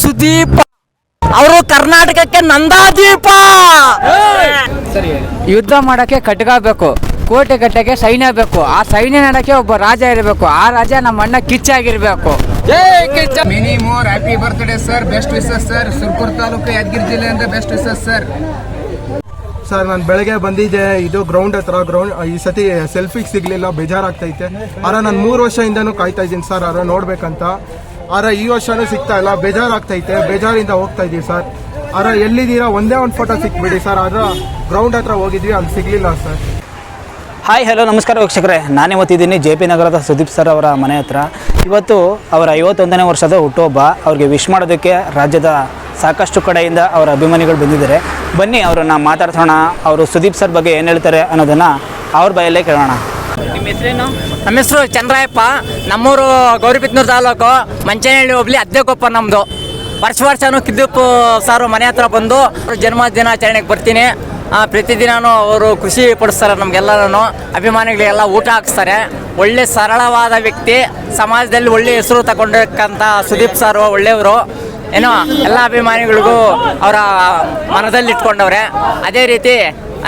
ಸುದೀಪ್ ಅವರು ಕರ್ನಾಟಕಕ್ಕೆ ನಂದಾದೀಪ. ಯುದ್ಧ ಮಾಡಕ್ಕೆ ಖಡ್ಗ ಬೇಕು ಕೋಟೆ ಕಟ್ಟಕ್ಕೆ ಸೈನ್ಯ ಬೇಕು. ಆ ಸೈನ್ಯ ನಡಕ್ಕೆ ಒಬ್ಬ ರಾಜ ಇರಬೇಕು. ಆ ರಾಜ ನಮ್ಮ ಅಣ್ಣ ಕಿಚ್ಚಾಗಿರ್ಬೇಕು. Many more happy birthday sir best wishes sir Surpur taluk Yadgiri ಜಿಲ್ಲೆಯಿಂದ ಬೆಸ್ಟ್ ವಿಸಸ್ ಸರ್ ಸರ್ ನಾನು ಬೆಳಗ್ಗೆ ಬಂದಿದ್ದೆ. ಇದು ಗ್ರೌಂಡ್ ಹತ್ರ ಗ್ರೌಂಡ್ ಈ ಸತಿ ಸೆಲ್ಫಿಗೆ ಸಿಗ್ಲಿಲ್ಲ ಬೇಜಾರಾಗ್ತೈತೆ. ಆರ ನಾನು ಮೂರು ವರ್ಷದಿಂದನೂ ಕಾಯ್ತಾ ಇದ್ದೀನಿ ಸರ್ ಆರ ನೋಡ್ಬೇಕಂತ. ಆರ ಈ ವರ್ಷನೂ ಸಿಗ್ತಾ ಇಲ್ಲ. ಬೇಜಾರಾಗ್ತೈತೆ. ಬೇಜಾರಿಂದ ಹೋಗ್ತಾ ಇದೀವಿ ಸರ್ ಆರ ಎಲ್ಲಿದ್ದೀರಾ? ಒಂದೇ ಒಂದು ಫೋಟೋ ಸಿಕ್ಬಿಡಿ ಸರ್ ಆದ್ರ ಗ್ರೌಂಡ್ ಹತ್ರ ಹೋಗಿದ್ವಿ ಅಲ್ಲಿ ಸಿಗ್ಲಿಲ್ಲ ಸರ್ ಹಾಯ್ ಹಲೋ ನಮಸ್ಕಾರ ವೀಕ್ಷಕರೇ. ನಾನು ಇವತ್ತಿದ್ದೀನಿ ಜೆ ಪಿ ನಗರದ ಸುದೀಪ್ ಸರ್ ಅವರ ಮನೆ ಹತ್ರ. ಇವತ್ತು ಅವರ ಐವತ್ತೊಂದನೇ ವರ್ಷದ ಹುಟ್ಟುಹಬ್ಬ. ಅವ್ರಿಗೆ ವಿಶ್ ಮಾಡೋದಕ್ಕೆ ರಾಜ್ಯದ ಸಾಕಷ್ಟು ಕಡೆಯಿಂದ ಅವರ ಅಭಿಮಾನಿಗಳು ಬಂದಿದ್ದಾರೆ. ಬನ್ನಿ, ಅವರನ್ನು ಮಾತಾಡ್ಸೋಣ. ಅವರು ಸುದೀಪ್ ಸರ್ ಬಗ್ಗೆ ಏನು ಹೇಳ್ತಾರೆ ಅನ್ನೋದನ್ನು ಅವ್ರ ಬಾಯಲ್ಲೇ ಕೇಳೋಣ. ನಿಮ್ಮ ಹೆಸರೇನು? ನಮ್ಮ ಹೆಸರು ಚಂದ್ರಾಯಪ್ಪ. ನಮ್ಮೂರು ಗೌರಿಬಿತ್ನೂರು ತಾಲೂಕು ಮಂಚನಹಳ್ಳಿ ಹೋಗ್ಲಿ ಅದ್ದೆಕೊಪ್ಪ ನಮ್ಮದು ವರ್ಷ ವರ್ಷನೂ ಕಿದ್ದಪ್ಪ ಸಾರು ಮನೆ ಹತ್ರ ಬಂದು ಅವ್ರ ಜನ್ಮ ದಿನಾಚರಣೆಗೆ ಬರ್ತೀನಿ. ಆ, ಪ್ರತಿದಿನನೂ ಅವರು ಖುಷಿ ಪಡಿಸ್ತಾರೆ ನಮಗೆಲ್ಲರೂ ಅಭಿಮಾನಿಗಳಿಗೆಲ್ಲ ಊಟ ಹಾಕಿಸ್ತಾರೆ. ಒಳ್ಳೆ ಸರಳವಾದ ವ್ಯಕ್ತಿ ಸಮಾಜದಲ್ಲಿ ಒಳ್ಳೆ ಹೆಸರು ತಗೊಂಡಿರ್ತಕ್ಕಂಥ ಸುದೀಪ್ ಸರ್ ಒಳ್ಳೆಯವರು. ಏನೋ ಎಲ್ಲ ಅಭಿಮಾನಿಗಳಿಗೂ ಅವರ ಮನದಲ್ಲಿಟ್ಕೊಂಡವ್ರೆ. ಅದೇ ರೀತಿ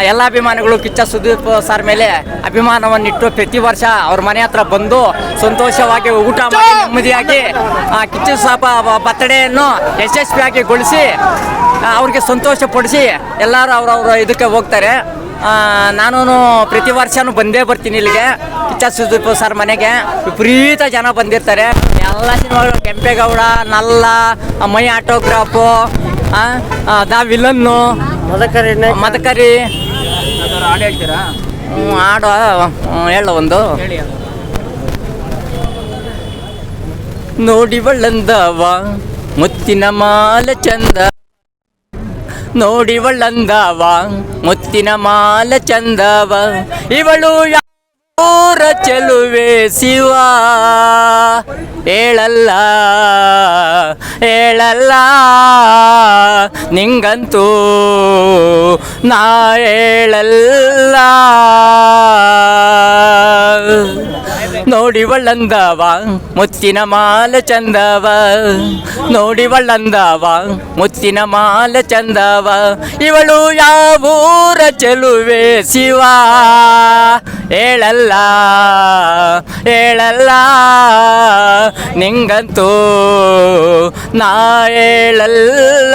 ಎಲ್ಲ ಅಭಿಮಾನಿಗಳು ಕಿಚ್ಚ ಸುದೀಪ್ ಸರ್ ಮೇಲೆ ಅಭಿಮಾನವನ್ನಿಟ್ಟು ಪ್ರತಿ ವರ್ಷ ಅವ್ರ ಮನೆ ಹತ್ರ ಬಂದು ಸಂತೋಷವಾಗಿ ಊಟ ಮಾಡಿ ನೆಮ್ಮದಿಯಾಗಿ ಕಿಚ್ಚು ಸಾಪ ಬರ್ತಡೆಯನ್ನು ಯಶಸ್ವಿಯಾಗಿ ಗೊಳಿಸಿ ಅವ್ರಿಗೆ ಸಂತೋಷ ಪಡಿಸಿ ಎಲ್ಲರೂ ಅವ್ರವ್ರ ಇದಕ್ಕೆ ಹೋಗ್ತಾರೆ. ನಾನು ಪ್ರತಿ ವರ್ಷನೂ ಬಂದೇ ಬರ್ತೀನಿ ಇಲ್ಲಿಗೆ. ಕಿಚ್ಚ ಸುದೀಪ್ ಸರ್ ಮನೆಗೆ. ವಿಪರೀತ ಜನ ಬಂದಿರ್ತಾರೆ. ಎಲ್ಲ ಸಿನಿಮಾಗಳು ಕೆಂಪೇಗೌಡ ನಲ್ಲ My Autograph The Villain Madakari Madakari. ಹೇಳ್ತೀರಾ? ಹ್ಮ್, ಹಾಡು ಹೇಳ ಒಂದು. ಹೇಳಿ. ನೋಡಿ ಬಳ್ಳಂದವ ಮುತ್ತಿನ ಮಾಲ ಚಂದ ನೋಡಿ ಬಳ್ಳಂದವ ಮುತ್ತಿನ ಮಾಲ ಚಂದವ. ಇವಳು ಯಾರ ಚೆಲುವೆ ಶಿವ? ಹೇಳಲ್ಲ ಹೇಳಲ್ಲ. ನಿಂಗಂತೂ ನಾ ಹೇಳಲ್ಲ. ನೋಡಿ ಬಳ್ಳಂದವ ಮುತ್ತಿನ ಮಾಲ ಚಂದವ. ನೋಡಿ ಬಳ್ಳಂದವ ಮುತ್ತಿನ ಮಾಲ ಚಂದವ. ಇವಳು ಯಾವೂರ ಚೆಲುವೆ ಶಿವ? ಹೇಳಲ್ಲ ಹೇಳಲ್ಲ. ನಿಂಗಂತೂ ನಾ ಹೇಳಲ್ಲ.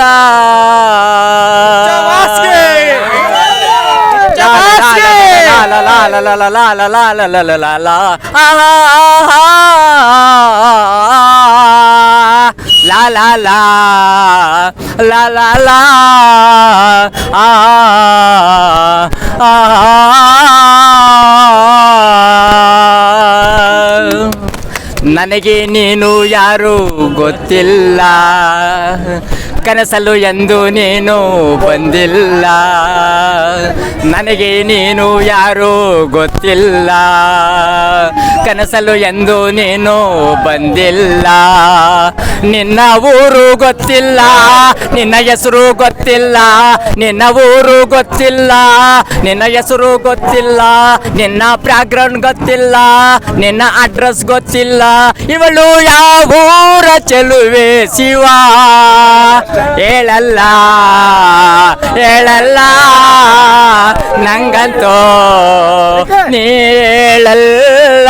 ನನಗೆ ನೀನು ಯಾರು ಗೊತ್ತಿಲ್ಲ ಕನಸಲು ಎಂದು ನೀನು ಬಂದಿಲ್ಲ. ನನಗೆ ನೀನು ಯಾರು ಗೊತ್ತಿಲ್ಲ. ಕನಸಲು ಎಂದು ನೀನು ಬಂದಿಲ್ಲ. ನಿನ್ನ ಊರು ಗೊತ್ತಿಲ್ಲ, ನಿನ್ನ ಹೆಸರು ಗೊತ್ತಿಲ್ಲ, ನಿನ್ನ ಊರು ಗೊತ್ತಿಲ್ಲ, ನಿನ್ನ ಹೆಸರು ಗೊತ್ತಿಲ್ಲ, ನಿನ್ನ ಬ್ಯಾಕ್ಗ್ರೌಂಡ್ ಗೊತ್ತಿಲ್ಲ, ನಿನ್ನ ಅಡ್ರೆಸ್ ಗೊತ್ತಿಲ್ಲ. ಇವಳು ಯಾವ ಊರ ಚೆಲುವೆ ಶಿವ? ಹೇಳಲ್ಲ ಹೇಳಲ್ಲ, ನಂಗಂತೋ ನೀ ಹೇಳಲ್ಲ.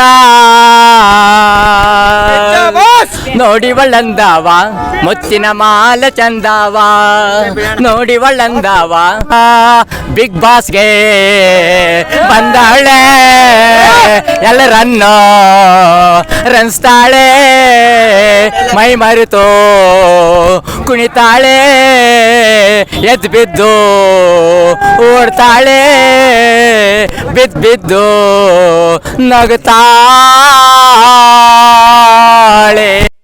ನೋಡಿ ಮುಚ್ಚಿನ ಮುತ್ತಿನ ಮಾಲ ಚಂದಾವ. ನೋಡಿ ಒಳ್ಳಂದಾವ ಬಿಗ್ ಬಾಸ್ಗೆ ಬಂದಾಳೆ. ಎಲ್ಲ ರನ್ನ ರನ್ಸ್ತಾಳೆ ಮೈ ಮರೆತು ಕುಣಿತಾಳೆ. ಎದ್ದು ಬಿದ್ದು ಓಡ್ತಾಳೆ. ಬಿದ್ದು ಬಿದ್ದು ನಗುತ್ತಾಳೆ.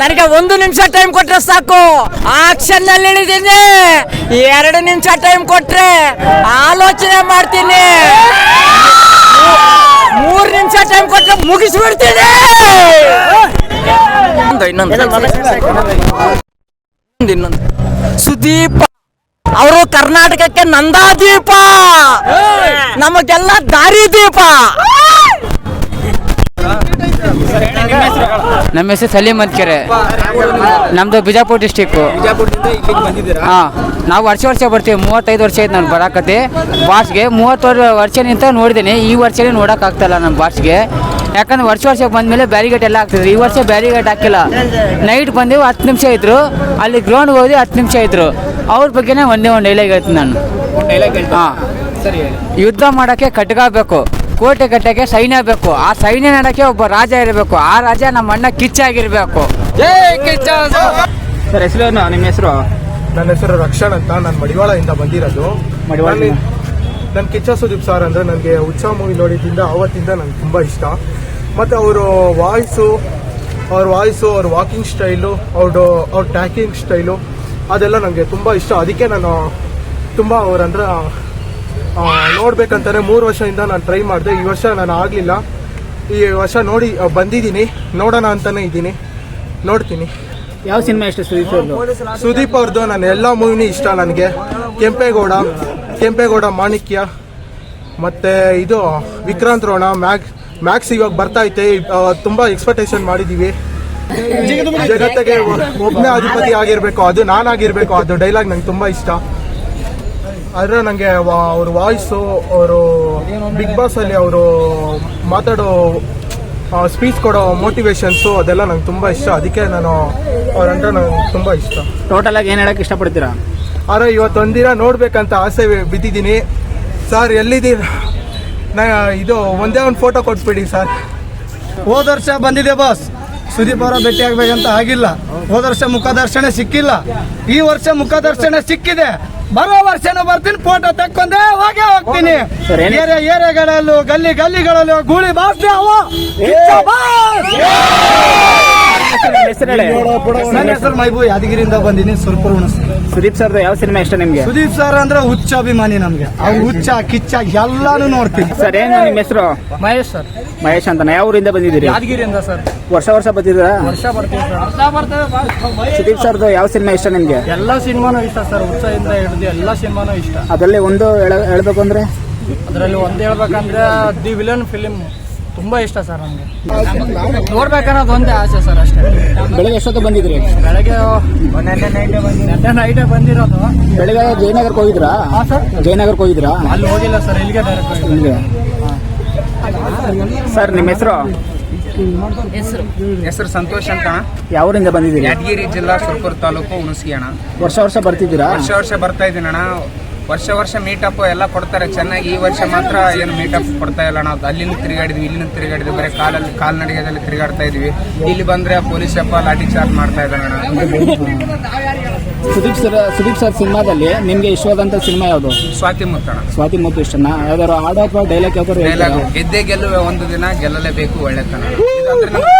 ನನಗೆ ಒಂದು ನಿಮಿಷ ಟೈಮ್ ಕೊಟ್ರೆ ಸಾಕು. ಆಕ್ಷನ್ನಲ್ಲಿ ಇಳಿದೀನಿ. ಎರಡು ನಿಮಿಷ ಟೈಮ್ ಕೊಟ್ರೆ ಆಲೋಚನೆ ಮಾಡ್ತೀನಿ. ಮೂರ್ ನಿಮಿಷ ಟೈಮ್ ಕೊಟ್ರೆ ಮುಗಿಸ್ಬಿಡ್ತೀನಿ. ಇನ್ನೊಂದು. ಇನ್ನೊಂದು ಇನ್ನೊಂದು. ಇನ್ನೊಂದು. ಸುದೀಪ್ ಅವರು ಕರ್ನಾಟಕಕ್ಕೆ ನಂದಾದೀಪ. ನಮಗೆಲ್ಲ ದಾರಿ ದೀಪ ನಮ್ಮ ಹೆಸರು ಸಲೀಮ್ ಅಂತ್ಕೆರೆ ನಮ್ದು ಬಿಜಾಪುರ ಡಿಸ್ಟಿಕ್ಕು ಹಾಂ ನಾವು ವರ್ಷ ವರ್ಷ ಬರ್ತೀವಿ. ಮೂವತ್ತೈದು ವರ್ಷ ಆಯ್ತು ನಾನು ಬರಾಕತಿ ಬಾಸ್ಗೆ ಮೂವತ್ತು ವರ್ಷ ನಿಂತ ನೋಡಿದ್ದೀನಿ. ಈ ವರ್ಷನೇ ನೋಡೋಕ್ಕಾಗ್ತಾಯಿಲ್ಲ ನಮ್ಮ ಬಾಸ್ಗೆ ಯಾಕಂದ್ರೆ ವರ್ಷ ವರ್ಷ ಬಂದಮೇಲೆ ಬ್ಯಾರಿಗೇಟ್ ಎಲ್ಲ ಹಾಕ್ತಿದ್ರು ಈ ವರ್ಷ ಬ್ಯಾರಿಗೇಟ್ ಹಾಕಿಲ್ಲ. ನೈಟ್ ಬಂದೆವು ಹತ್ತು ನಿಮಿಷ ಇದ್ರು. ಅಲ್ಲಿ ಗ್ರೌಂಡ್ ಹೋಗಿ ಹತ್ತು ನಿಮಿಷ ಇದ್ರು. ಅವ್ರ ಬಗ್ಗೆನೇ ಒಂದೇ ಒಂದು ಡೈಲಾಗ್ ಹೇಳ್ತೀನಿ ನಾನು. ಹಾಂ. ಸರಿ ಯುದ್ಧ ಮಾಡೋಕ್ಕೆ ಖಡ್ಗ ಬೇಕು ಕೋಟೆ ಕಟ್ಟಕ್ಕೆ ಸೈನ್ಯ ಬೇಕು. ಆ ಸೈನ್ಯ ನಡಕ್ಕೆ ಒಬ್ಬ ರಾಜ ಇರಬೇಕು. ಆ ರಾಜ ನಮ್ಮ ಅಣ್ಣ ಕಿಚ್ಚಾಗಿರ್ಬೇಕು. ಸರ್ ಹೆಸರು ನಿಮ್ಮ ಹೆಸರು? ನನ್ನ ಹೆಸರು ರಕ್ಷಣ್ ಅಂತ. ನಾನು ಮಡಿವಾಳದಿಂದ ಬಂದಿರೋದು. ಮಡಿವಾಳ ನನ್ನ ಕಿಚ್ಚ ಸುದೀಪ್ ಸರ್ ಅಂದರೆ ನನಗೆ ಉತ್ಸವ ಮೂವಿ ನೋಡಿದ್ದಿಂದ ಅವತ್ತಿಂದ ನಂಗೆ ತುಂಬ ಇಷ್ಟ. ಮತ್ತು ಅವರು ವಾಯ್ಸು ಅವ್ರ ವಾಯ್ಸು ಅವ್ರ ವಾಕಿಂಗ್ ಸ್ಟೈಲು ಅವ್ರದ್ದು ಅವ್ರ ಟ್ಯಾಕಿಂಗ್ ಸ್ಟೈಲು ಅದೆಲ್ಲ ನನಗೆ ತುಂಬ ಇಷ್ಟ. ಅದಕ್ಕೆ ನಾನು ತುಂಬ ಅವ್ರಂದ್ರೆ ನೋಡ್ಬೇಕಂತಾನೆ ಮೂರು ವರ್ಷದಿಂದ ನಾನು ಟ್ರೈ ಮಾಡಿದೆ. ಈ ವರ್ಷ ನಾನು ಆಗಲಿಲ್ಲ. ಈ ವರ್ಷ ನೋಡಿ ಬಂದಿದ್ದೀನಿ. ನೋಡೋಣ ಅಂತಾನೆ ಇದ್ದೀನಿ. ನೋಡ್ತೀನಿ. ಯಾವ ಸಿನಿಮಾ ಇಷ್ಟ ಸುದೀಪ್ ಅವ್ರದ್ದು ಸುದೀಪ್ ಅವ್ರದ್ದು ನನ್ನ ಎಲ್ಲ ಮೂವಿನೂ ಇಷ್ಟ ನನಗೆ. ಕೆಂಪೇಗೌಡ ಕೆಂಪೇಗೌಡ ಮಾಣಿಕ್ಯ ಮತ್ತು ಇದು ವಿಕ್ರಾಂತ್ ರೋಣ ಮ್ಯಾಕ್ಸ್ ಮ್ಯಾಕ್ಸ್ ಇವಾಗ ಬರ್ತಾ ಐತೆ. ತುಂಬ ತುಂಬಾ ಎಕ್ಸ್ಪೆಕ್ಟೇಷನ್ ಮಾಡಿದ್ದೀವಿ ಜಗತ್ತಿಗೆ ಒಬ್ಬನೇ ಅಧಿಪತಿ ಆಗಿರಬೇಕು. ಅದು ನಾನಾಗಿರಬೇಕು ಅದು ಡೈಲಾಗ್ ನಂಗೆ ತುಂಬ ಇಷ್ಟ. ಆದ್ರೆ ನನಗೆ ಅವ್ರ ವಾಯ್ಸು ಅವರು ಬಿಗ್ ಬಾಸ್ ಅಲ್ಲಿ ಅವರು ಮಾತಾಡೋ ಸ್ಪೀಚ್ ಕೊಡೋ ಮೋಟಿವೇಶನ್ಸು ಅದೆಲ್ಲ ನಂಗೆ ತುಂಬ ಇಷ್ಟ. ಅದಕ್ಕೆ ನಾನು ಅವ್ರಂದ್ರೆ ನಂಗೆ ತುಂಬ ಇಷ್ಟ. ಟೋಟಲ್ ಆಗಿ ಏನು ಹೇಳಕ್ ಇಷ್ಟಪಡ್ತೀರಾ? ಆದ್ರೆ ಇವತ್ತೊಂದಿನ ನೋಡ್ಬೇಕಂತ ಆಸೆ ಬಿದ್ದಿದ್ದೀನಿ. ಸರ್ ಎಲ್ಲಿದ್ದೀರ? ನಾ ಇದು ಒಂದೇ ಒಂದು ಫೋಟೋ ಕೊಟ್ಬಿಡಿ ಸರ್ ಹೋದ ವರ್ಷ ಬಂದಿದೆ ಬಾಸ್ ಸುದೀಪ್ ಅವರ ಭೇಟಿ ಆಗ್ಬೇಕಂತ ಆಗಿಲ್ಲ. ಹೋದ ವರ್ಷ ಮುಖದರ್ಶನ ಸಿಕ್ಕಿಲ್ಲ. ಈ ವರ್ಷ ಮುಖದರ್ಶನ ಸಿಕ್ಕಿದೆ. ಬರೋ ವರ್ಷನೂ ಬರ್ತೀನಿ ಫೋಟೋ ತಕ್ಕೊಂಡೆ ಹೋಗೇ ಹೋಗ್ತೀನಿ. ಏರಿಯಾ ಏರಿಯಾಗಳಲ್ಲೂ ಗಲ್ಲಿ ಗಲ್ಲಿಗಳಲ್ಲೂ ಗೂಳಿ ಬಾಸ್ದೆ ಅವ. ಹೆಸರು ಹೇಳಿ. ನನ್ನ ಹೆಸರು ಮೈಬು ಯಾದಗಿರಿಯಿಂದ ಬಂದಿನಿ ಸ್ವಲ್ಪ ಸುದೀಪ್ ಸರ್ ಯಾವ ಸಿನಿಮಾ ಇಷ್ಟ ನಿಮ್ಗೆ? ಸುದೀಪ್ ಸರ್ ಅಂದ್ರೆ ಹುಚ್ಚ ಅಭಿಮಾನಿ ನಮ್ಗೆ. ಅವ್ರು ಹುಚ್ಚ ಕಿಚ್ಚ ಎಲ್ಲಾನು ನೋಡ್ತೀನಿ. ಸರ್ ಏನು ನಿಮ್ಮ ಹೆಸರು? ಮಹೇಶ್ ಸರ್. ಮಹೇಶ್ ಅಂತ ಯಾವ ಊರಿಂದ ಬಂದಿದ್ದೀರಿ? ಯಾದಗಿರಿಯಿಂದ ಸರ್. ವರ್ಷ ವರ್ಷ ಬಂದಿದ್ದೀರಾ ವರ್ಷ ಬರ್ತೀವಿ ಸರ್. ಸುದೀಪ್ ಸರ್ದು ಯಾವ ಸಿನಿಮಾ ಇಷ್ಟ ನಿಮ್ಗೆ? ಎಲ್ಲ ಸಿನಿಮಾನು ಇಷ್ಟ ಸರ್. ಉತ್ಸಾಹದಿಂದ ಹಿಡಿದು ಎಲ್ಲ ಸಿನಿಮಾನು ಇಷ್ಟ. ಅದರಲ್ಲಿ ಒಂದು ಹೇಳ- ಹೇಳ್ಬೇಕು ಅಂದ್ರೆ? ಅದರಲ್ಲಿ ಒಂದು ಹೇಳ್ಬೇಕಂದ್ರೆ ದಿ ವಿಲನ್ ಫಿಲಿಮ್ ತುಂಬಾ ಇಷ್ಟ ಸರ್ ನಮಗೆ. ನೋಡ್ಬೇಕನ್ನೋದು ಒಂದೇ ಆಸೆ ಸರ್ ಅಷ್ಟೇ. ಬೆಳಿಗ್ಗೆ ಎಷ್ಟೊತ್ತು ಬಂದಿದ್ರಿ ಬೆಳಗ್ಗೆ ನೆನ್ನೆ ನೈಟೇ ಬಂದಿರೋದು. ಬೆಳಗ್ಗೆ ಜಯನಗರಕ್ಕೆ ಹೋಗಿದ್ರಾ? ಹಾಂ ಸರ್. ಜಯನಗರಕ್ಕೆ ಹೋಗಿದ್ರಾ? ಅಲ್ಲಿ ಹೋಗಿಲ್ಲ ಸರ್. ಇಲ್ಲಿಗೆ ಡೈರೆಕ್ಟ್ ಇಲ್ಲಿಗೆ? ಸರ್ ನಿಮ್ಮ ಹೆಸರು? ಹೆಸರು. ಸಂತೋಷ್ ಅಂತ. ಯಾವರಿಂದ ಬಂದಿದ್ದೀರಿ? ಯಾದಗಿರಿ ಜಿಲ್ಲಾ ಸುರಪುರ ತಾಲೂಕು ಹುಣಸಿ ಅಣ್ಣ. ವರ್ಷ ವರ್ಷ ಬರ್ತಿದ್ದೀರಾ? ವರ್ಷ ವರ್ಷ ಬರ್ತಾ ಇದ್ದೀನಿ ಅಣ್ಣ. ವರ್ಷ ವರ್ಷ ಮೀಟಪ್ ಎಲ್ಲ ಕೊಡ್ತಾರೆ. ಚೆನ್ನಾಗಿ ಈ ವರ್ಷ ಮಾತ್ರ ಏನು ಮೀಟಪ್ ಕೊಡ್ತಾ ಇಲ್ಲ ನಾವು ಅಲ್ಲಿಂದ ತಿರುಗಾಡಿದ್ವಿ ಇಲ್ಲಿಂದ ತಿರುಗಾಡಿದ್ವಿ. ಬರೀ ಕಾಲಲ್ಲಿ ಕಾಲ್ನಡಿಗೆದಲ್ಲಿ ತಿರುಗಾಡ್ತಾ ಇದ್ವಿ. ಇಲ್ಲಿ ಬಂದ್ರೆ ಪೊಲೀಸ್ ಅಪ್ಪ ಲಾಠಿ ಚಾರ್ಜ್ ಮಾಡ್ತಾ ಇದ್ದಾನೆ ಅಣ್ಣ. ಸುದೀಪ್ ಸರ್ ಸುದೀಪ್ ಸರ್ ಸಿನಿಮಾದಲ್ಲಿ ನಿಮ್ಗೆ ಇಷ್ಟವಾದಂತ ಸಿನಿಮಾ ಯಾವುದು? ಸ್ವಾತಿ ಮುತ್ತಣ. ಸ್ವಾತಿ ಮುತ್ತು ಇಷ್ಟನ ಯಾವ್ದಾದ್ರು ಹಾಡು ಅಥವಾ ಡೈಲಾಗ್ ಯಾವ್ದಾದ್ರು ಡೈಲಾಗ್ ಹೇಳ್ತೀರಾ? ಗೆಲ್ಲುವೆ ಒಂದು ದಿನ ಗೆಲ್ಲಲೇಬೇಕು ಒಳ್ಳೆತನ. ಇದು ಅಂದ್ರೆ ನಮ್ಗೆ